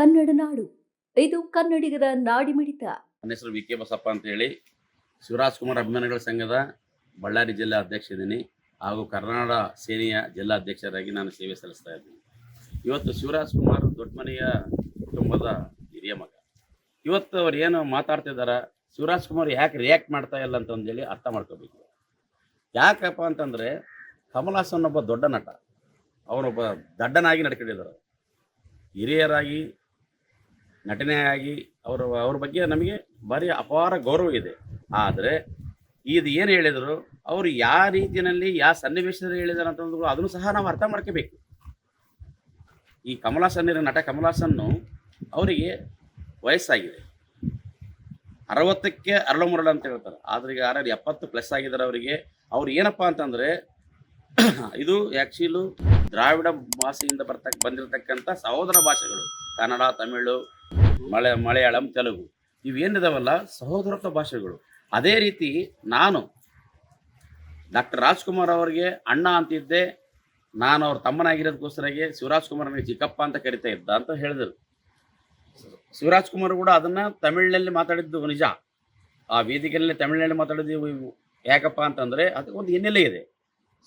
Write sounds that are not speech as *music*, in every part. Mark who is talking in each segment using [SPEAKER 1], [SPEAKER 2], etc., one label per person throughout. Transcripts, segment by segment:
[SPEAKER 1] ಕನ್ನಡ ನಾಡು. ಇದು ಕನ್ನಡಿಗರ ನಾಡಿಮಿಡಿತ.
[SPEAKER 2] ನನ್ನ ಹೆಸರು ವಿ ಕೆ ಬಸಪ್ಪ ಅಂತ ಹೇಳಿ. ಶಿವರಾಜ್ ಕುಮಾರ್ ಅಭಿಮಾನಿಗಳ ಸಂಘದ ಬಳ್ಳಾರಿ ಜಿಲ್ಲಾ ಅಧ್ಯಕ್ಷ ಇದ್ದೀನಿ ಹಾಗೂ ಕರ್ನಾಟಕ ಸೇನೆಯ ಜಿಲ್ಲಾಧ್ಯಕ್ಷರಾಗಿ ನಾನು ಸೇವೆ ಸಲ್ಲಿಸ್ತಾ ಇದ್ದೀನಿ. ಇವತ್ತು ಶಿವರಾಜ್ ಕುಮಾರ್ ದೊಡ್ಡಮನೆಯ ಕುಟುಂಬದ ಹಿರಿಯ ಮಗ. ಇವತ್ತು ಅವ್ರು ಏನು ಮಾತಾಡ್ತಿದ್ದಾರೆ ಶಿವರಾಜ್ ಕುಮಾರ್ ಯಾಕೆ ರಿಯಾಕ್ಟ್ ಮಾಡ್ತಾ ಇಲ್ಲ ಅಂತ ಹೇಳಿ ಅರ್ಥ ಮಾಡ್ಕೋಬೇಕು. ಯಾಕಪ್ಪ ಅಂತಂದರೆ ಕಮಲ್ ಒಬ್ಬ ದೊಡ್ಡ ನಟ. ಅವನೊಬ್ಬ ದಡ್ಡನಾಗಿ ನಡ್ಕೊಂಡಿದ್ದಾರೆ. ಹಿರಿಯರಾಗಿ ನಟನೆಯಾಗಿ ಅವರು, ಅವ್ರ ಬಗ್ಗೆ ನಮಗೆ ಭಾರಿ ಅಪಾರ ಗೌರವ ಇದೆ. ಆದರೆ ಇದು ಏನು ಹೇಳಿದರು, ಅವರು ಯಾವ ರೀತಿಯಲ್ಲಿ ಯಾವ ಸನ್ನಿವೇಶದಲ್ಲಿ ಹೇಳಿದಾರೆ ಅಂತ ಅದನ್ನು ಸಹ ನಾವು ಅರ್ಥ ಮಾಡ್ಕೋಬೇಕು. ಈ ಕಮಲಾಸನ್ನಿರ ನಟ ಕಮಲಾಸನ್ನು ಅವರಿಗೆ ವಯಸ್ಸಾಗಿದೆ. ಅರವತ್ತಕ್ಕೆ ಅರಳು ಮರಳು ಅಂತ ಹೇಳ್ತಾರೆ. ಆದ್ರೆ ಈಗ ಆರಲ್ಲಿ ಎಪ್ಪತ್ತು ಪ್ಲಸ್ ಆಗಿದ್ದಾರೆ ಅವರಿಗೆ, ಅವ್ರು ಏನಪ್ಪ ಅಂತಂದರೆ, *clears throat* ಇದು ಆ್ಯಕ್ಚುಲು ದ್ರಾವಿಡ ಭಾಷೆಯಿಂದ ಬರ್ತಕ್ಕ ಬಂದಿರತಕ್ಕಂಥ ಸಹೋದರ ಭಾಷೆಗಳು. ಕನ್ನಡ, ತಮಿಳು ಮಳೆ, ಮಲಯಾಳಂ, ತೆಲುಗು. ಇವೇನಿದಾವಲ್ಲ? ಸಹೋದರತ್ವ ಭಾಷೆಗಳು. ಅದೇ ರೀತಿ ನಾನು, ಡಾಕ್ಟರ್ ರಾಜ್ಕುಮಾರ್ ಅವರಿಗೆ ಅಣ್ಣ ಅಂತಿದ್ದೆ. ನಾನು ಅವ್ರ ತಮ್ಮನಾಗಿರೋದಕ್ಕೋಸ್ಕರ ಶಿವರಾಜ್ ಕುಮಾರ್ನಿಗೆ ಚಿಕ್ಕಪ್ಪ ಅಂತ ಕರಿತಾ ಇದ್ದ ಅಂತ ಹೇಳಿದರು. ಶಿವರಾಜ್ ಕುಮಾರ್ ಕೂಡ ಅದನ್ನು ತಮಿಳಿನಲ್ಲಿ ಮಾತಾಡಿದ್ದು ನಿಜ. ಆ ವೇದಿಕೆಯಲ್ಲಿ ತಮಿಳಿನಲ್ಲಿ ಮಾತಾಡಿದ್ದು ಯಾಕಪ್ಪ ಅಂತಂದರೆ ಅದಕ್ಕೊಂದು ಹಿನ್ನೆಲೆ ಇದೆ.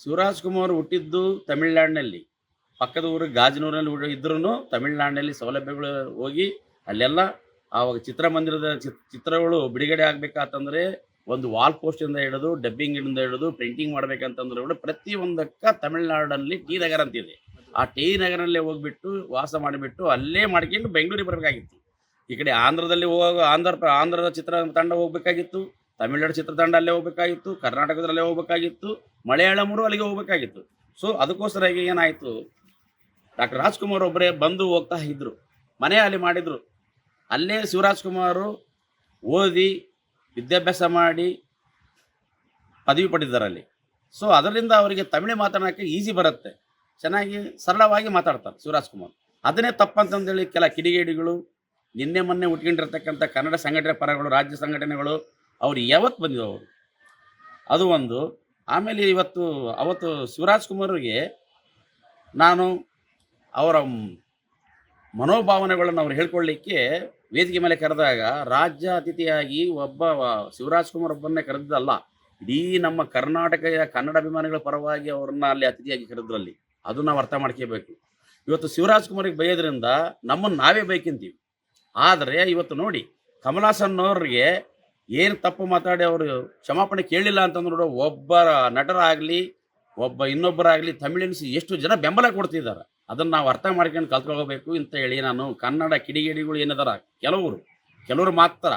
[SPEAKER 2] ಶಿವರಾಜ್ ಕುಮಾರ್ ಹುಟ್ಟಿದ್ದು ತಮಿಳ್ನಾಡಿನಲ್ಲಿ. ಪಕ್ಕದ ಊರು ಗಾಜನೂರಿನಲ್ಲಿ ಇದ್ರೂ ತಮಿಳ್ನಾಡಿನಲ್ಲಿ ಸೌಲಭ್ಯಗಳು ಹೋಗಿ ಅಲ್ಲೆಲ್ಲ ಆವಾಗ ಚಿತ್ರಮಂದಿರದ ಚಿತ್- ಚಿತ್ರಗಳು ಬಿಡುಗಡೆ ಆಗ್ಬೇಕಾತಂದ್ರೆ ಒಂದು ವಾಲ್ ಪೋಸ್ಟಿಂದ ಹಿಡಿದು ಡಬ್ಬಿಂಗಿಂದ ಹಿಡಿದು ಪ್ರಿಂಟಿಂಗ್ ಮಾಡ್ಬೇಕಂತಂದ್ರೆ ಕೂಡ ಪ್ರತಿಯೊಂದಕ್ಕ ತಮಿಳ್ನಾಡಲ್ಲಿ ಟಿ ನಗರ ಅಂತಿದೆ. ಆ ಟಿ ನಗರಲ್ಲೇ ಹೋಗ್ಬಿಟ್ಟು ವಾಸ ಮಾಡಿಬಿಟ್ಟು ಅಲ್ಲೇ ಮಾಡ್ಕೊಂಡು ಬೆಂಗಳೂರಿಗೆ ಬರಬೇಕಾಗಿತ್ತು. ಈ ಕಡೆ ಆಂಧ್ರದಲ್ಲಿ ಹೋಗ ಆಂಧ್ರ ಆಂಧ್ರದ ಚಿತ್ರ ತಂಡ ಹೋಗ್ಬೇಕಾಗಿತ್ತು. ತಮಿಳ್ನಾಡು ಚಿತ್ರತಂಡ ಅಲ್ಲೇ ಹೋಗ್ಬೇಕಾಗಿತ್ತು. ಕರ್ನಾಟಕದಲ್ಲೇ ಹೋಗ್ಬೇಕಾಗಿತ್ತು. ಮಲಯಾಳಮರು ಅಲ್ಲಿಗೆ ಹೋಗ್ಬೇಕಾಗಿತ್ತು. ಸೊ ಅದಕ್ಕೋಸ್ಕರ ಏನಾಯಿತು? ಡಾಕ್ಟರ್ ರಾಜ್ಕುಮಾರ್ ಒಬ್ಬರೇ ಬಂದು ಹೋಗ್ತಾ ಇದ್ರು. ಮನೆ ಅಲ್ಲಿ ಮಾಡಿದ್ರು. ಅಲ್ಲೇ ಶಿವರಾಜ್ ಕುಮಾರು ಓದಿ ವಿದ್ಯಾಭ್ಯಾಸ ಮಾಡಿ ಪದವಿ ಪಡೆದಿದ್ದಾರೆ ಅಲ್ಲಿ ಸೊ ಅದರಿಂದ ಅವರಿಗೆ ತಮಿಳು ಮಾತಾಡೋಕ್ಕೆ ಈಸಿ ಬರುತ್ತೆ. ಚೆನ್ನಾಗಿ ಸರಳವಾಗಿ ಮಾತಾಡ್ತಾರೆ ಶಿವರಾಜ್ ಕುಮಾರ್. ಅದನ್ನೇ ತಪ್ಪಂತಂದೇಳಿ ಕೆಲ ಕಿಡಿಗೇಡಿಗಳು ನಿನ್ನೆ ಮೊನ್ನೆ ಉಟ್ಕೊಂಡಿರ್ತಕ್ಕಂಥ ಕನ್ನಡ ಸಂಘಟನೆ ಪರಗಳು, ರಾಜ್ಯ ಸಂಘಟನೆಗಳು, ಅವ್ರು ಯಾವತ್ತು ಬಂದಿದ್ರು ಅವರು? ಅದು ಒಂದು. ಆಮೇಲೆ ಇವತ್ತು ಅವತ್ತು ಶಿವರಾಜ್ ಕುಮಾರ್ಗೆ ನಾನು ಅವರ ಮನೋಭಾವನೆಗಳನ್ನು ಅವ್ರು ಹೇಳ್ಕೊಳ್ಳಿಕ್ಕೆ ವೇದಿಕೆ ಮೇಲೆ ಕರೆದಾಗ ರಾಜ್ಯ ಅತಿಥಿಯಾಗಿ ಒಬ್ಬ ಶಿವರಾಜ್ ಕುಮಾರ್ ಒಬ್ಬನ್ನೇ ಕರೆದಿದ್ದಲ್ಲ. ಇಡೀ ನಮ್ಮ ಕರ್ನಾಟಕ ಕನ್ನಡ ಅಭಿಮಾನಿಗಳ ಪರವಾಗಿ ಅವ್ರನ್ನ ಅಲ್ಲಿ ಅತಿಥಿಯಾಗಿ ಕರೆದ್ರಲ್ಲಿ. ಅದು ನಾವು ಅರ್ಥ ಮಾಡ್ಕೋಬೇಕು. ಇವತ್ತು ಶಿವರಾಜ್ ಕುಮಾರಿಗೆ ಬೈಯೋದ್ರಿಂದ ನಮ್ಮನ್ನು ನಾವೇ ಬೈಕಿಂತೀವಿ. ಆದರೆ ಇವತ್ತು ನೋಡಿ ಕಮಲಾಸನ್ ಅವ್ರಿಗೆ ಏನು ತಪ್ಪು ಮಾತಾಡಿ ಅವರು ಕ್ಷಮಾಪಣೆ ಕೇಳಿಲ್ಲ ಅಂತಂದ್ರು ಒಬ್ಬರ ನಟರಾಗಲಿ, ಒಬ್ಬ ಇನ್ನೊಬ್ಬರಾಗಲಿ ತಮಿಳಿನಿಸಿ ಎಷ್ಟು ಜನ ಬೆಂಬಲ ಕೊಡ್ತಿದ್ದಾರೆ. ಅದನ್ನು ನಾವು ಅರ್ಥ ಮಾಡ್ಕೊಂಡು ಕಲ್ತ್ಕೊಳ್ಬೇಕು ಅಂತ ಹೇಳಿ ನಾನು ಕನ್ನಡ ಕಿಡಿಗೇಡಿಗಳು ಏನಿದಾರ, ಕೆಲವರು ಕೆಲವರು ಮಾತ್ರ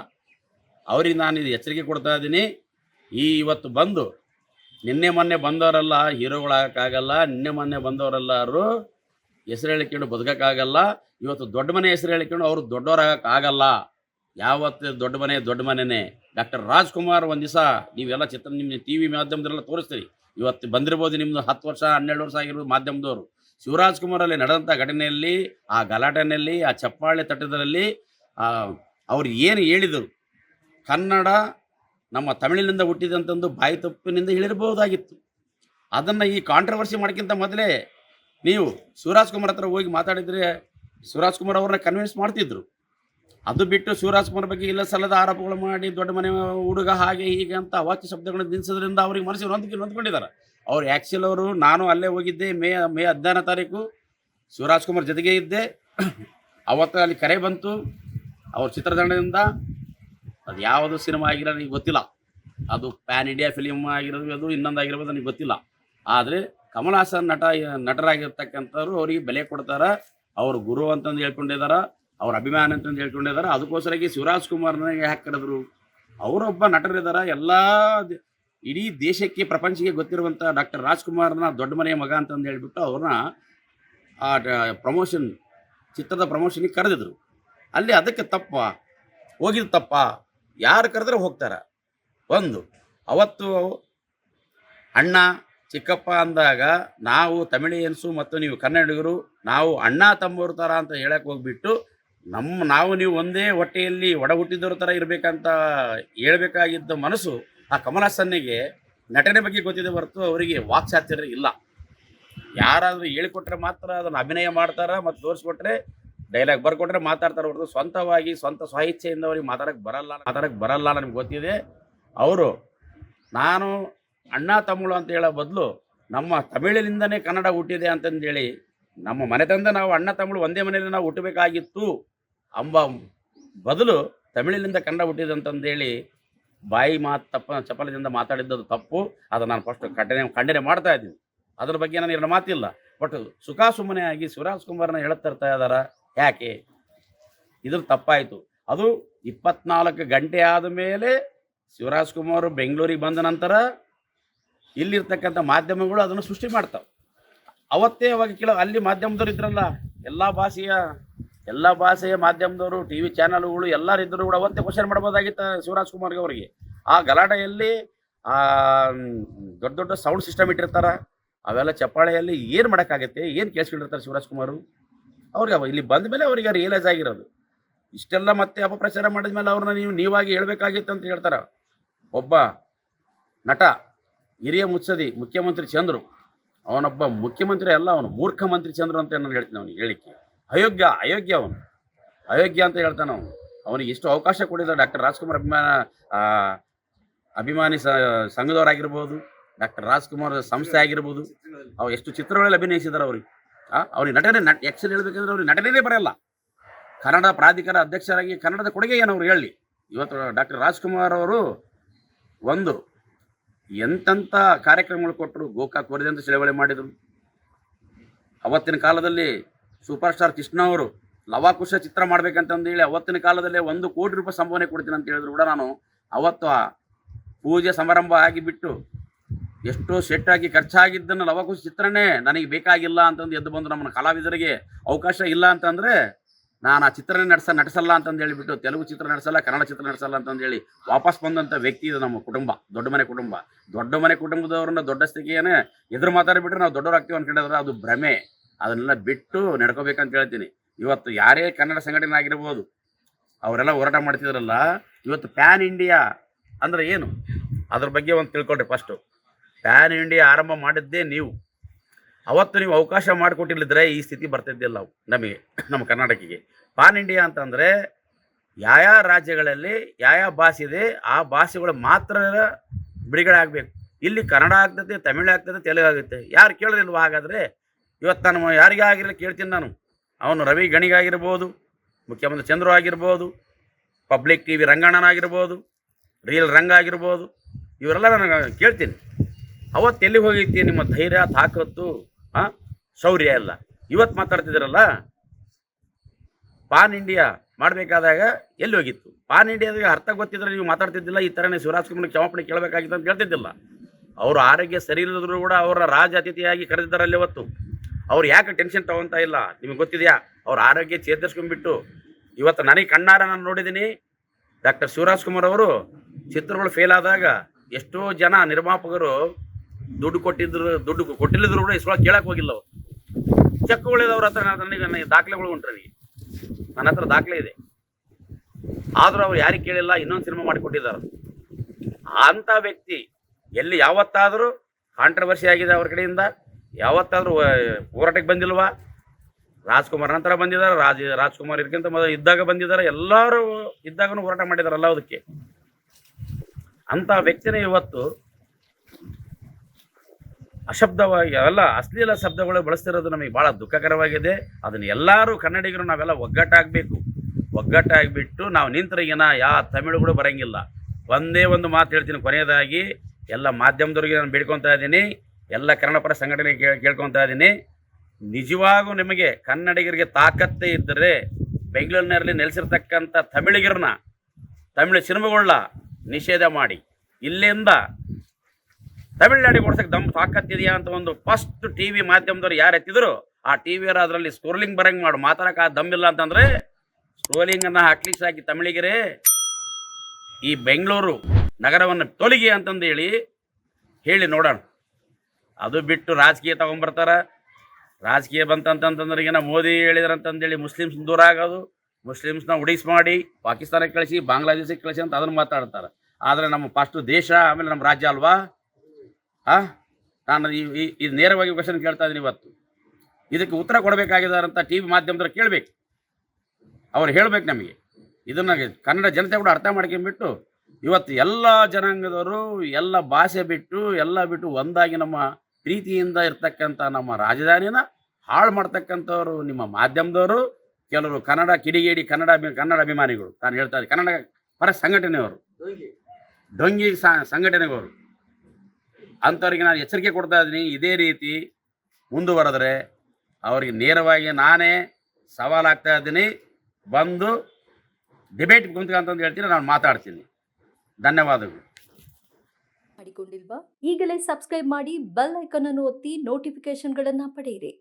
[SPEAKER 2] ಅವ್ರಿಗೆ ನಾನು ಇದು ಎಚ್ಚರಿಕೆ ಕೊಡ್ತಾ ಇದ್ದೀನಿ. ಈ ಇವತ್ತು ಬಂದು, ನಿನ್ನೆ ಮೊನ್ನೆ ಬಂದವರೆಲ್ಲ ಹೀರೋಗಳಾಗಕ್ಕಾಗಲ್ಲ ನಿನ್ನೆ ಮೊನ್ನೆ ಬಂದವರೆಲ್ಲರೂ ಹೆಸರು ಹೇಳಿಕೊಂಡು ಬದುಕಕ್ಕಾಗಲ್ಲ, ಇವತ್ತು ದೊಡ್ಡ ಮನೆ ಹೆಸರು ಹೇಳಿಕೊಂಡು ಅವರು ದೊಡ್ಡವರಾಗಕ್ಕಾಗಲ್ಲ ಯಾವತ್ತು ದೊಡ್ಡ ಮನೆ, ದೊಡ್ಡ ಮನೆನೇ. ಡಾಕ್ಟರ್ ರಾಜ್ಕುಮಾರ್ ಒಂದು ದಿವಸ ನೀವೆಲ್ಲ ಚಿತ್ರ ನಿಮ್ಮ ಟಿ ವಿ ಮಾಧ್ಯಮದಲ್ಲೆಲ್ಲ ತೋರಿಸ್ತೀರಿ. ಇವತ್ತು ಬಂದಿರ್ಬೋದು ನಿಮ್ಮದು ಹತ್ತು ವರ್ಷ, ಹನ್ನೆರಡು ವರ್ಷ ಆಗಿರ್ಬೋದು ಮಾಧ್ಯಮದವರು. ಶಿವರಾಜ್ ಕುಮಾರ್ ಅಲ್ಲಿ ನಡೆದಂಥ ಘಟನೆಯಲ್ಲಿ, ಆ ಗಲಾಟೆನಲ್ಲಿ ಆ ಚಪ್ಪಾಳೆ ತಟ್ಟದಲ್ಲಿ ಅವ್ರು ಏನು ಹೇಳಿದರು? ಕನ್ನಡ ನಮ್ಮ ತಮಿಳಿನಿಂದ ಹುಟ್ಟಿದಂತಂದು ಬಾಯಿ ತಪ್ಪಿನಿಂದ ಹೇಳಿರಬಹುದಾಗಿತ್ತು. ಅದನ್ನು ಈ ಕಾಂಟ್ರವರ್ಸಿ ಮಾಡಕ್ಕಿಂತ ಮೊದಲೇ ನೀವು ಶಿವರಾಜ್ ಕುಮಾರ್ ಹತ್ರ ಹೋಗಿ ಮಾತಾಡಿದರೆ ಶಿವರಾಜ್ ಕುಮಾರ್ ಅವ್ರನ್ನ ಕನ್ವಿನ್ಸ್ ಮಾಡ್ತಿದ್ರು. ಅದು ಬಿಟ್ಟು ಶಿವರಾಜ್ ಕುಮಾರ್ ಬಗ್ಗೆ ಇಲ್ಲ ಸಲ್ಲದ ಆರೋಪಗಳು ಮಾಡಿ ದೊಡ್ಡ ಮನೆ ಹುಡುಗ ಹಾಗೆ ಹೀಗೆ ಅಂತ ಅವಾಚ್ಯ ಶಬ್ದಗಳನ್ನು ನಿಲ್ಲಿಸೋದ್ರಿಂದ ಅವ್ರಿಗೆ ಮನಸ್ಸಿಗೆ ನೊಂದಕ್ಕೆ ನೊಂದ್ಕೊಂಡಿದ್ದಾರೆ. ಅವ್ರು ಆ್ಯಕ್ಚುಲ್ ಅವರು ನಾನು ಅಲ್ಲೇ ಹೋಗಿದ್ದೆ, ಮೇ ಮೇ ಹದಿನಾರನೇ ತಾರೀಕು ಶಿವರಾಜ್ ಕುಮಾರ್ ಜೊತೆಗೆ ಇದ್ದೆ. ಅವತ್ತು ಅಲ್ಲಿ ಕರೆ ಬಂತು. ಅವ್ರ ಚಿತ್ರತಂಡದಿಂದ ಅದು ಯಾವುದು ಸಿನಿಮಾ ಆಗಿರೋ ನನಗೆ ಗೊತ್ತಿಲ್ಲ. ಅದು ಪ್ಯಾನ್ ಇಂಡಿಯಾ ಫಿಲಿಮ್ ಆಗಿರೋದು, ಅದು ಇನ್ನೊಂದು ಆಗಿರ್ಬೋದು ನನಗೆ ಗೊತ್ತಿಲ್ಲ. ಆದರೆ ಕಮಲ್ ಹಾಸನ್ ನಟ, ನಟರಾಗಿರ್ತಕ್ಕಂಥವ್ರು ಅವರಿಗೆ ಬೆಲೆ ಕೊಡ್ತಾರೆ. ಅವರು ಗುರು ಅಂತಂದು ಹೇಳ್ಕೊಂಡಿದ್ದಾರೆ. ಅವ್ರ ಅಭಿಮಾನ ಅಂತಂದು ಹೇಳ್ಕೊಂಡಿದ್ದಾರೆ ಅದಕ್ಕೋಸ್ಕರಾಗಿ ಶಿವರಾಜ್ ಕುಮಾರ್ನ ಯಾಕೆ ಕರೆದ್ರು ಅವರೊಬ್ಬ ನಟರಿದ್ದಾರೆ ಎಲ್ಲ ಇಡೀ ದೇಶಕ್ಕೆ, ಪ್ರಪಂಚಕ್ಕೆ ಗೊತ್ತಿರುವಂಥ ಡಾಕ್ಟರ್ ರಾಜ್ಕುಮಾರ್ನ ದೊಡ್ಡ ಮನೆಯ ಮಗ ಅಂತಂದು ಹೇಳ್ಬಿಟ್ಟು ಅವ್ರನ್ನ ಆ ಪ್ರಮೋಷನ್ ಚಿತ್ರದ ಪ್ರಮೋಷನ್ಗೆ ಕರೆದಿದ್ರು. ಅಲ್ಲಿ ಅದಕ್ಕೆ ತಪ್ಪ. ಹೋಗಿದ್ದು ತಪ್ಪ. ಯಾರು ಕರೆದ್ರೆ ಹೋಗ್ತಾರೆ. ಒಂದು, ಅವತ್ತು ಅಣ್ಣ ಚಿಕ್ಕಪ್ಪ ಅಂದಾಗ ನಾವು ತಮಿಳಿಯನ್ಸು ಮತ್ತು ನೀವು ಕನ್ನಡಿಗರು, ನಾವು ಅಣ್ಣ ತಮ್ಮವ್ರ ಥರ ಅಂತ ಹೇಳಕ್ಕೆ ಹೋಗ್ಬಿಟ್ಟು ನಮ್ಮ ನಾವು ನೀವು ಒಂದೇ ಹೊಟ್ಟೆಯಲ್ಲಿ ಒಡ ಹುಟ್ಟಿದವ್ರ ಥರ ಇರಬೇಕಂತ ಹೇಳಬೇಕಾಗಿದ್ದ ಮನಸ್ಸು ಆ ಕಮಲಾಸನ್ನಿಗೆ ನಟನೆ ಬಗ್ಗೆ ಗೊತ್ತಿದೆ ಹೊರತು ಅವರಿಗೆ ವಾಕ್ಚಾತುರ್ಯ ಇಲ್ಲ. ಯಾರಾದರೂ ಹೇಳಿಕೊಟ್ರೆ ಮಾತ್ರ ಅದನ್ನು ಅಭಿನಯ ಮಾಡ್ತಾರೆ ಮತ್ತು ತೋರಿಸ್ಕೊಟ್ರೆ ಡೈಲಾಗ್ ಬರ್ಕೊಟ್ರೆ ಮಾತಾಡ್ತಾರೆ ಹೊರತು ಸ್ವಂತವಾಗಿ ಸ್ವಂತ ಸ್ವಇಚ್ಛೆಯಿಂದ ಅವ್ರಿಗೆ ಮಾತಾಡಕ್ಕೆ ಬರಲ್ಲ ಮಾತಾಡಕ್ಕೆ ಬರಲ್ಲ ನನಗೆ ಗೊತ್ತಿದೆ. ಅವರು ನಾನು ಅಣ್ಣ ತಮ್ಮಳು ಅಂತ ಹೇಳೋ ಬದಲು ನಮ್ಮ ತಮಿಳಿನಿಂದನೇ ಕನ್ನಡ ಹುಟ್ಟಿದೆ ಅಂತಂದೇಳಿ ನಮ್ಮ ಮನೆತಂದ ನಾವು ಅಣ್ಣ ತಮ್ಮಳು ಒಂದೇ ಮನೆಯಲ್ಲಿ ನಾವು ಹುಟ್ಟಬೇಕಾಗಿತ್ತು. ಅಂಬ ಬದಲು ತಮಿಳಿನಿಂದ ಕನ್ನಡ ಹುಟ್ಟಿದೆ ಅಂತಂದೇಳಿ ಬಾಯಿ ಮಾತು ತಪ್ಪ ಚಪಲದಿಂದ ಮಾತಾಡಿದ್ದದು ತಪ್ಪು. ಅದು ನಾನು ಫಸ್ಟ್ ಖಂಡನೆ ಖಂಡನೆ ಮಾಡ್ತಾ ಇದ್ದೀನಿ. ಅದ್ರ ಬಗ್ಗೆ ನಾನು ಎರಡು ಮಾತಿಲ್ಲ. ಬಟ್ ಸುಖ ಸುಮ್ಮನೆ ಆಗಿ ಶಿವರಾಜ್ ಕುಮಾರ್ನ ಹೇಳ್ತಿರ್ತಾ ಇದಾರ. ಯಾಕೆ? ಇದ್ರ ತಪ್ಪಾಯಿತು. ಅದು ಇಪ್ಪತ್ನಾಲ್ಕು ಗಂಟೆ ಆದ ಮೇಲೆ ಶಿವರಾಜ್ ಕುಮಾರ್ ಬೆಂಗಳೂರಿಗೆ ಬಂದ ನಂತರ ಇಲ್ಲಿರ್ತಕ್ಕಂಥ ಮಾಧ್ಯಮಗಳು ಅದನ್ನು ಸೃಷ್ಟಿ ಮಾಡ್ತಾವೆ. ಅವತ್ತೇ ಅವಾಗ ಕೇಳೋ ಅಲ್ಲಿ ಮಾಧ್ಯಮದವ್ರು ಇದ್ರಲ್ಲ, ಎಲ್ಲ ಭಾಷೆಯ ಎಲ್ಲ ಭಾಷೆಯ ಮಾಧ್ಯಮದವರು ಟಿ ವಿ ಚಾನಲ್ಗಳು ಎಲ್ಲರಿದ್ದರೂ ಕೂಡ ಅವತ್ತೇ ಕ್ವಶನ್ ಮಾಡ್ಬೋದಾಗಿತ್ತು ಶಿವರಾಜ್ ಕುಮಾರ್ಗೆ ಅವರಿಗೆ. ಆ ಗಲಾಟೆಯಲ್ಲಿ, ಆ ದೊಡ್ಡ ದೊಡ್ಡ ಸೌಂಡ್ ಸಿಸ್ಟಮ್ ಇಟ್ಟಿರ್ತಾರ. ಅವೆಲ್ಲ ಚಪ್ಪಾಳೆಯಲ್ಲಿ ಏನು ಮಾಡೋಕ್ಕಾಗತ್ತೆ, ಏನು ಕೇಳಿಸ್ಕೊಂಡಿರ್ತಾರೆ ಶಿವರಾಜ್ ಕುಮಾರ್ ಅವ್ರಿಗೆ ಅವ ಇಲ್ಲಿ ಬಂದ ಮೇಲೆ ಅವರಿಗೆ ರಿಯಲೈಸ್ ಆಗಿರೋದು. ಇಷ್ಟೆಲ್ಲ ಮತ್ತೆ ಅಪಪ್ರಚಾರ ಮಾಡಿದ ಮೇಲೆ ಅವ್ರನ್ನ ನೀವು, ನೀವಾಗಿ ಹೇಳ್ಬೇಕಾಗಿತ್ತು ಅಂತ ಹೇಳ್ತಾರ. ಒಬ್ಬ ನಟ, ಹಿರಿಯ ಮುತ್ಸದಿ ಮುಖ್ಯಮಂತ್ರಿ ಚಂದ್ರು. ಅವನೊಬ್ಬ ಮುಖ್ಯಮಂತ್ರಿ ಅಲ್ಲ, ಅವನು ಮೂರ್ಖ ಮಂತ್ರಿ ಚಂದ್ರು ಅಂತ ನಾನು ಹೇಳ್ತೀನಿ ಅವನಿಗೆ ಹೇಳಿಕೆ ಅಯೋಗ್ಯ ಅಯೋಗ್ಯ ಅವನು. ಅಯೋಗ್ಯ ಅಂತ ಹೇಳ್ತಾನೆ ಅವನು. ಅವನಿಗೆ ಎಷ್ಟು ಅವಕಾಶ ಕೊಟ್ಟಿದ್ದಾರೆ ಡಾಕ್ಟರ್ ರಾಜ್ಕುಮಾರ್ ಅಭಿಮಾನ ಅಭಿಮಾನಿ ಸಂಘದವರಾಗಿರ್ಬೋದು, ಡಾಕ್ಟರ್ ರಾಜ್ಕುಮಾರ್ ಸಂಸ್ಥೆ ಆಗಿರ್ಬೋದು ಅವ್ರು ಎಷ್ಟು ಚಿತ್ರಗಳಲ್ಲಿ ಅಭಿನಯಿಸಿದ್ದಾರೆ ಅವ್ರಿಗೆ. ಅವ್ರಿಗೆ ನಟನೆ, ನಟ ಎಕ್ಸಲ್ ಹೇಳ್ಬೇಕಂದ್ರೆ ಅವ್ರಿಗೆ ನಟನೆಯೇ ಬರಲ್ಲ. ಕನ್ನಡ ಪ್ರಾಧಿಕಾರ ಅಧ್ಯಕ್ಷರಾಗಿ ಕನ್ನಡದ ಕೊಡುಗೆ ಏನು ಅವ್ರು ಹೇಳಿ. ಇವತ್ತು ಡಾಕ್ಟರ್ ರಾಜ್ಕುಮಾರ್ ಅವರು ಒಂದು, ಎಂತೆಂಥ ಕಾರ್ಯಕ್ರಮಗಳು ಕೊಟ್ಟರು, ಗೋಕಾಕ್ ವರದಿಯಂತ ಚಳವಳಿ ಮಾಡಿದರು. ಅವತ್ತಿನ ಕಾಲದಲ್ಲಿ ಸೂಪರ್ ಸ್ಟಾರ್ ಕೃಷ್ಣ ಅವರು ಲವಾಕುಶ ಚಿತ್ರ ಮಾಡ್ಬೇಕಂತಂದೇಳಿ ಅವತ್ತಿನ ಕಾಲದಲ್ಲೇ ಒಂದು ಕೋಟಿ ರೂಪಾಯಿ ಸಂಭಾವನೆ ಕೊಡ್ತೀನಿ ಅಂತ ಹೇಳಿದ್ರು ಕೂಡ ನಾನು ಅವತ್ತು ಆ ಪೂಜೆ ಸಮಾರಂಭ ಆಗಿಬಿಟ್ಟು ಎಷ್ಟೋ ಸೆಟ್ ಆಗಿ ಖರ್ಚಾಗಿದ್ದನ್ನು ಲವಕುಶ ಚಿತ್ರನೇ ನನಗೆ ಬೇಕಾಗಿಲ್ಲ ಅಂತಂದು ಎದ್ದು ಬಂದು ನಮ್ಮ ಕಲಾವಿದರಿಗೆ ಅವಕಾಶ ಇಲ್ಲ ಅಂತಂದರೆ ನಾನು ಆ ಚಿತ್ರನೇ ನಡ್ಸ ನಡೆಸಲ್ಲ ಅಂತಂದು ಹೇಳಿಬಿಟ್ಟು ತೆಲುಗು ಚಿತ್ರ ನಡೆಸಲ್ಲ, ಕನ್ನಡ ಚಿತ್ರ ನಡೆಸಲ್ಲ ಅಂತಂದು ಹೇಳಿ ವಾಪಸ್ ಬಂದಂಥ ವ್ಯಕ್ತಿ ಇದು ನಮ್ಮ ಕುಟುಂಬ, ದೊಡ್ಡ ಮನೆ ಕುಟುಂಬ. ದೊಡ್ಡ ಮನೆ ಕುಟುಂಬದವ್ರನ್ನ ದೊಡ್ಡ ಸ್ಥಿತಿಯೇನೆ ಎದುರು ಮಾತಾಡಿಬಿಟ್ರೆ ನಾವು ದೊಡ್ಡವರಾಗ್ತೀವಿ ಅನ್ಕೊಂಡಿದ್ರೆ ಅದು ಭ್ರಮೆ. ಅದನ್ನೆಲ್ಲ ಬಿಟ್ಟು ನಡ್ಕೋಬೇಕಂತ ಹೇಳ್ತೀನಿ. ಇವತ್ತು ಯಾರೇ ಕನ್ನಡ ಸಂಘಟನೆ ಆಗಿರ್ಬೋದು, ಅವರೆಲ್ಲ ಹೋರಾಟ ಮಾಡ್ತಿದ್ರಲ್ಲ, ಇವತ್ತು ಪ್ಯಾನ್ ಇಂಡಿಯಾ ಅಂದ್ರೆ ಏನು? ಅದ್ರ ಬಗ್ಗೆ ಒಂದು ತಿಳ್ಕೊಳ್ರಿ ಫಸ್ಟು ಪ್ಯಾನ್ ಇಂಡಿಯಾ ಆರಂಭ ಮಾಡಿದ್ದೇ ನೀವು. ಅವತ್ತು ನೀವು ಅವಕಾಶ ಮಾಡಿಕೊಟ್ಟಿಲ್ಲದ್ರೆ ಈ ಸ್ಥಿತಿ ಬರ್ತಿದ್ದಿಲ್ಲ ಅವು, ನಮಗೆ, ನಮ್ಮ ಕರ್ನಾಟಕಕ್ಕೆ. ಪಾನ್ ಇಂಡಿಯಾ ಅಂತಂದರೆ ಯಾವ ರಾಜ್ಯಗಳಲ್ಲಿ ಯಾವ ಭಾಷೆ ಇದೆ, ಆ ಭಾಷೆಗಳು ಮಾತ್ರ ಬಿಡುಗಡೆ ಆಗಬೇಕು. ಇಲ್ಲಿ ಕನ್ನಡ ಆಗ್ತದೆ, ತಮಿಳು ಆಗ್ತದೆ, ತೆಲುಗು ಆಗುತ್ತೆ. ಯಾರು ಕೇಳೋದಿಲ್ವ ಹಾಗಾದರೆ? ಇವತ್ತು ನಾನು ಯಾರಿಗೇ ಆಗಿರಲಿ ಕೇಳ್ತೀನಿ ನಾನು. ಅವನು ರವಿ ಗಣಿಗಾಗಿರ್ಬೋದು, ಮುಖ್ಯಮಂತ್ರಿ ಚಂದ್ರು ಆಗಿರ್ಬೋದು, ಪಬ್ಲಿಕ್ ಟಿ ವಿ ರಂಗಣ್ಣನಾಗಿರ್ಬೋದು, ರೀಲ್ ರಂಗ ಆಗಿರ್ಬೋದು, ಇವರೆಲ್ಲ ನಾನು ಕೇಳ್ತೀನಿ. ಅವತ್ತು ಎಲ್ಲಿ ಹೋಗೈತಿ ನಿಮ್ಮ ಧೈರ್ಯ, ತಾಕತ್ತು ಹಾಂ ಶೌರ್ಯ ಎಲ್ಲ? ಇವತ್ತು ಮಾತಾಡ್ತಿದ್ದೀರಲ್ಲ? ಪಾನ್ ಇಂಡಿಯಾ ಮಾಡಬೇಕಾದಾಗ ಎಲ್ಲಿ ಹೋಗಿತ್ತು? ಪಾನ್ ಇಂಡಿಯಾದಾಗ ಅರ್ಥ ಗೊತ್ತಿದ್ರೆ ನೀವು ಮಾತಾಡ್ತಿದ್ದಿಲ್ಲ, ಈ ಥರನೇ ಶಿವರಾಜ್ ಕುಮಾರ್ ಕ್ಷಮಾಪಣೆ ಕೇಳಬೇಕಾಗಿತ್ತು ಅಂತ ಕೇಳ್ತಿದ್ದಿಲ್ಲ. ಅವರು ಆರೋಗ್ಯ ಸರಿ ಇಲ್ಲದ್ರು ಕೂಡ ಅವರ ರಾಜ ಅತಿಥಿಯಾಗಿ ಕರೆದಿದ್ದಾರಲ್ಲಿ ಇವತ್ತು. ಅವ್ರು ಯಾಕೆ ಟೆನ್ಷನ್ ತಗೊಂತ ಇಲ್ಲ? ನಿಮ್ಗೆ ಗೊತ್ತಿದೆಯಾ? ಅವ್ರ ಆರೋಗ್ಯ ಚೇತರಿಸ್ಕೊಂಡ್ಬಿಟ್ಟು ಇವತ್ತು ನನಗೆ ಕಣ್ಣಾರ ನಾನು ನೋಡಿದ್ದೀನಿ. ಡಾಕ್ಟರ್ ಶಿವರಾಜ್ ಕುಮಾರ್ ಅವರು ಚಿತ್ರಗಳು ಫೇಲ್ ಆದಾಗ ಎಷ್ಟೋ ಜನ ನಿರ್ಮಾಪಕರು ದುಡ್ಡು ಕೊಟ್ಟಿದ್ರು, ದುಡ್ಡು ಕೊಟ್ಟಿಲ್ಲದ್ರು ಕೂಡ ಇಸ್ಕೊಳಕ್ಕೆ ಕೇಳಕ್ಕೆ ಹೋಗಿಲ್ಲ ಅವರು. ಚೆಕ್ಗಳಿದವ್ರ ಹತ್ರ ನನಗೆ ದಾಖಲೆಗಳು ಉಂಟು ನನಗೆ. ನನ್ನ ಹತ್ರ ದಾಖಲೆ ಇದೆ. ಆದರೂ ಅವ್ರು ಯಾರಿಗೆ ಕೇಳಿಲ್ಲ, ಇನ್ನೊಂದು ಸಿನಿಮಾ ಮಾಡಿಕೊಟ್ಟಿದ್ದಾರೆ. ಅಂಥ ವ್ಯಕ್ತಿ ಎಲ್ಲಿ ಯಾವತ್ತಾದರೂ ಕಾಂಟ್ರವರ್ಸಿ ಆಗಿದೆ ಅವ್ರ ಕಡೆಯಿಂದ. ಯಾವತ್ತಾದರೂ ಹೋರಾಟಕ್ಕೆ ಬಂದಿಲ್ವಾ? ರಾಜ್ಕುಮಾರ್ ನಂತರ ಬಂದಿದ್ದಾರೆ, ರಾಜ್, ರಾಜ್ಕುಮಾರ್ ಇದಕ್ಕಿಂತ ಮೊದಲು ಇದ್ದಾಗ ಬಂದಿದ್ದಾರೆ, ಎಲ್ಲರೂ ಇದ್ದಾಗನು ಹೋರಾಟ ಮಾಡಿದಾರಲ್ಲ ಅದಕ್ಕೆ ಅಂಥ ವ್ಯಕ್ತಿನೇ ಇವತ್ತು ಅಶಬ್ದವಾಗಿ ಅವೆಲ್ಲ ಅಶ್ಲೀಲ ಶಬ್ದಗಳು ಬಳಸ್ತಿರೋದು ನಮಗೆ ಭಾಳ ದುಃಖಕರವಾಗಿದೆ. ಅದನ್ನ ಎಲ್ಲರೂ ಕನ್ನಡಿಗರು ನಾವೆಲ್ಲ ಒಗ್ಗಟ್ಟಾಗಬೇಕು. ಒಗ್ಗಟ್ಟಾಗಿಬಿಟ್ಟು ನಾವು ನಿಂತರಿಗಿನ ಯಾ ತಮಿಳುಗಳು ಬರಂಗಿಲ್ಲ. ಒಂದೇ ಒಂದು ಮಾತು ಹೇಳ್ತೀನಿ ಕೊನೆಯದಾಗಿ. ಎಲ್ಲ ಮಾಧ್ಯಮದವ್ರಿಗೆ ನಾನು ಬೇಡ್ಕೊತಾ ಇದ್ದೀನಿ. ಎಲ್ಲ ಕನ್ನಡಪರ ಸಂಘಟನೆ ಕೇಳ್, ಕೇಳ್ಕೊತಾ ಇದ್ದೀನಿ. ನಿಜವಾಗೂ ನಿಮಗೆ ಕನ್ನಡಿಗರಿಗೆ ತಾಕತ್ತೇ ಇದ್ದರೆ ಬೆಂಗಳೂರಿನಲ್ಲಿ ನೆಲೆಸಿರ್ತಕ್ಕಂಥ ತಮಿಳಿಗರನ್ನ, ತಮಿಳು ಸಿನಿಮಾಗಳ ನಿಷೇಧ ಮಾಡಿ. ಇಲ್ಲಿಂದ ತಮಿಳ್ನಾಡಿಗೆ ಓಡ್ಸಕ್ಕೆ ದಮ್ ತಾಕತ್ತಿದೆಯಾ ಅಂತ ಒಂದು ಫಸ್ಟ್ ಟಿ ವಿ ಮಾಧ್ಯಮದವ್ರು ಯಾರು ಎತ್ತಿದ್ರು, ಆ ಟಿ ವಿಯವರು ಅದರಲ್ಲಿ ಸ್ಕೋರ್ಲಿಂಗ್ ಬರಂಗೆ ಮಾಡು. ಮಾತಾಡಕ್ಕೆ ಆ ದಮ್ಮಿಲ್ಲ ಅಂತಂದ್ರೆ ಸ್ಕ್ರೋಲಿಂಗನ್ನು ಹಾಕ್ಲಿಕ್ಕೆ ಸಾಕಿ ತಮಿಳಿಗರೇ ಈ ಬೆಂಗಳೂರು ನಗರವನ್ನು ತೊಲಗಿ ಅಂತಂದು ಹೇಳಿ ಹೇಳಿ ನೋಡೋಣ. ಅದು ಬಿಟ್ಟು ರಾಜಕೀಯ ತಗೊಂಬರ್ತಾರ ರಾಜಕೀಯ ಬಂತಂತಂದ್ರೆ ಈಗ ಮೋದಿ ಹೇಳಿದ್ರಂತಂದೇಳಿ ಮುಸ್ಲಿಮ್ಸ್ ದೂರ ಆಗೋದು. ಮುಸ್ಲಿಮ್ಸ್ನ ಉಡಿಸ್ ಮಾಡಿ ಪಾಕಿಸ್ತಾನಕ್ಕೆ ಕಳಿಸಿ, ಬಾಂಗ್ಲಾದೇಶಕ್ಕೆ ಕಳಿಸಿ ಅಂತ ಅದನ್ನು ಮಾತಾಡ್ತಾರೆ. ಆದರೆ ನಮ್ಮ ಫಸ್ಟು ದೇಶ, ಆಮೇಲೆ ನಮ್ಮ ರಾಜ್ಯ ಅಲ್ವಾ? ಹಾಂ ನಾನು ಈ ಇದು ನೇರವಾಗಿ ಕ್ವಶನ್ ಕೇಳ್ತಾ ಇದ್ದೀನಿ ಇವತ್ತು. ಇದಕ್ಕೆ ಉತ್ತರ ಕೊಡಬೇಕಾಗಿದ್ದಾರಂತ ಟಿ ವಿ ಮಾಧ್ಯಮದವ್ರು ಕೇಳಬೇಕು. ಅವ್ರು ಹೇಳ್ಬೇಕು ನಮಗೆ. ಇದನ್ನ ಕನ್ನಡ ಜನತೆ ಕೂಡ ಅರ್ಥ ಮಾಡ್ಕೊಂಬಿಟ್ಟು ಇವತ್ತು ಎಲ್ಲ ಜನಾಂಗದವರು ಎಲ್ಲ ಭಾಷೆ ಬಿಟ್ಟು ಎಲ್ಲ ಬಿಟ್ಟು ಒಂದಾಗಿ ನಮ್ಮ ಪ್ರೀತಿಯಿಂದ ಇರ್ತಕ್ಕಂಥ ನಮ್ಮ ರಾಜಧಾನಿನ ಹಾಳು ಮಾಡ್ತಕ್ಕಂಥವ್ರು ನಿಮ್ಮ ಮಾಧ್ಯಮದವರು ಕೆಲವರು ಕನ್ನಡ ಕಿಡಿಗೇಡಿ ಕನ್ನಡ ಕನ್ನಡ ಅಭಿಮಾನಿಗಳು. ತಾನು ಹೇಳ್ತಾ ಇದ್ದೆ ಕನ್ನಡ ಪರ ಸಂಘಟನೆಯವರು. ಡೊಂಗಿ. ಸಂಘಟನೆಗವರು ಅಂಥವ್ರಿಗೆ ನಾನು ಎಚ್ಚರಿಕೆ ಕೊಡ್ತಾ ಇದ್ದೀನಿ. ಇದೇ ರೀತಿ ಮುಂದುವರೆದ್ರೆ ಅವರಿಗೆ ನೇರವಾಗಿ ನಾನೇ ಸವಾಲಾಗ್ತಾ ಇದ್ದೀನಿ. ಬಂದು ಡಿಬೇಟ್ ಕುಂತ್ಕಂತಂದು ಹೇಳ್ತೀನಿ ನಾನು ಮಾತಾಡ್ತೀನಿ. ಧನ್ಯವಾದಗಳು.
[SPEAKER 1] ಮಾಡಿಕೊಂಡಿಲ್ವಾ? ಈಗಲೇ ಸಬ್ಸ್ಕ್ರೈಬ್ ಮಾಡಿ ಬೆಲ್ ಐಕಾನ್ ಅನ್ನು ಒತ್ತಿ ನೋಟಿಫಿಕೇಶನ್ಗಳನ್ನ ಪಡೆಯಿರಿ.